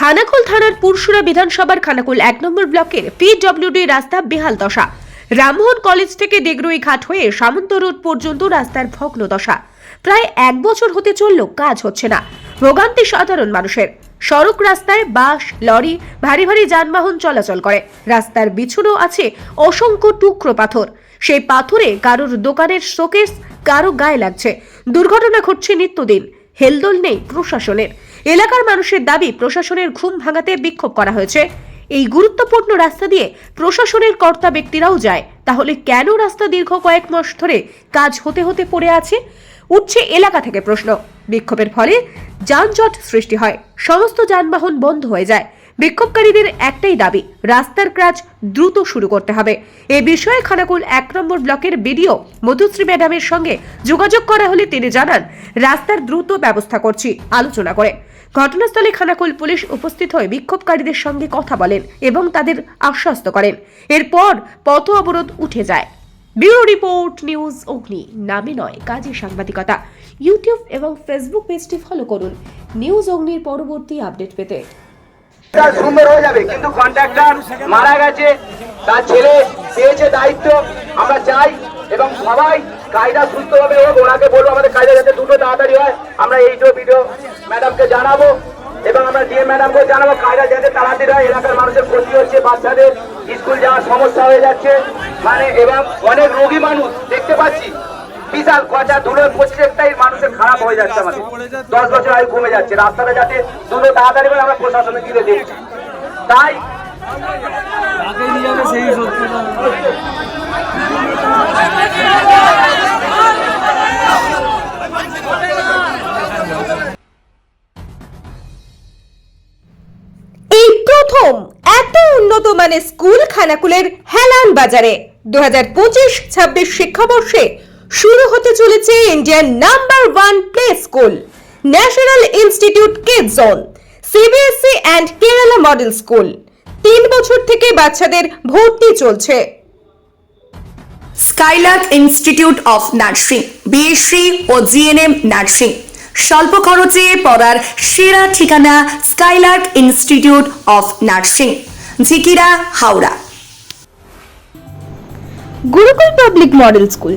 খানাকুল থানার পুরসুরা বিধানসভার খানাকুল এক নম্বর ব্লকের পিডব্লিউডি রাস্তা বেহাল দশা। রামমোহন কলেজ থেকে দেগরুই ঘাট হয়ে সামন্ত রোড পর্যন্ত রাস্তার ভগ্ন দশা। প্রায় এক বছর হতে চললেও কাজ হচ্ছে না। ভোগান্তি সাধারণ মানুষের। সড়ক রাস্তায় বাস, লরি, ভারী ভারী যানবাহন চলাচল করে। রাস্তার বিছুনো আছে অসংখ্য টুকরো পাথর। সেই পাথরে কারোর দোকানের শোকেস, কারও গায়ে লাগছে। দুর্ঘটনা ঘটছে নিত্যদিন। হেলদোল নেই প্রশাসনের। এলাকার মানুষের দাবি প্রশাসনের ঘুম ভাঙাতে বিক্ষোভ করা হয়েছে। এই গুরুত্বপূর্ণ রাস্তা দিয়ে প্রশাসনের কর্তা ব্যক্তিরাও যায়। তাহলে কেন রাস্তা দীর্ঘ কয়েক মাস ধরে কাজ হতে হতে পড়ে আছে? উঠছে এলাকা থেকে প্রশ্ন। বিক্ষোভের ফলে যানজট সৃষ্টি হয়। সমস্ত যানবাহন বন্ধ হয়ে যায়। বিক্ষোভকারীদের একটাই দাবি, রাস্তার কাজ দ্রুত শুরু করতে হবে। এ বিষয়ে খানাকুল এক নম্বর ব্লকের বিডিও মধুশ্রী ম্যাডামের সঙ্গে যোগাযোগ করা হলে তিনি জানান, রাস্তার দ্রুত ব্যবস্থা করছি, আলোচনা করে। ঘটনাস্থলে খানাকুল পুলিশ উপস্থিত হয়ে বিক্ষোভকারীদের সঙ্গে কথা বলেন এবং তাদের আশ্বস্ত করেন। এরপর পথ অবরোধ উঠে যায়। ব্যুরো রিপোর্ট, নিউজ অগ্নি, নামে নয়, কাজে সাংবাদিকতা। ইউটিউব এবং ফেসবুক পেজটি ফলো করুন। নিউজ অগ্নির পরবর্তী আপডেট পেতে সুন্দর হয়ে যাবে, কিন্তু কন্ট্রাক্টর মারা গেছে, তার ছেলে পেয়েছে দায়িত্ব, আমরা চাই এবং সবাই কায়দা সুস্থভাবে হোক, ওনাকে বলব আমাদের কায়দা যাতে দুটো তাড়াতাড়ি হয়, আমরা এইটো ভিডিও ম্যাডামকে জানাব এবং আমরা ডিএম ম্যাডামকে জানাব, কায়দা যাতে তাড়াতাড়ি হয়, এলাকার মানুষের ক্ষতি হচ্ছে, বাচ্চাদের স্কুল যাওয়ার সমস্যা হয়ে যাচ্ছে মানে এবং অনেক রোগী মানুষ, দেখতে পাচ্ছি বিশাল কচা ধুলো প্রত্যেকটাই মানুষের খারাপ হয়ে যাচ্ছে আমাদের। দশ বছর আয়ু কমে যাচ্ছে। রাস্তাটা যাতে দ্রুত তাড়াতাড়ি করে আমরা প্রশাসনের দিকে দেখছি। তাই এই প্রথম এত উন্নত মানের স্কুল খানাকুলের হেলান বাজারে। দু হাজার পঁচিশ, ছাব্বিশ শিক্ষাবর্ষে শুরু হতে চলেছে Indian number one play school national institute kid zone CBSE and Kerala model school. তিন বছর থেকে বাচ্চাদের ভর্তি চলছে। Skylark institute of nursing BSc O GNM nursing. স্বল্প খরচে পড়ার সেরা ঠিকানা Skylark institute of nursing Jhikira Howrah. Gurukul public model school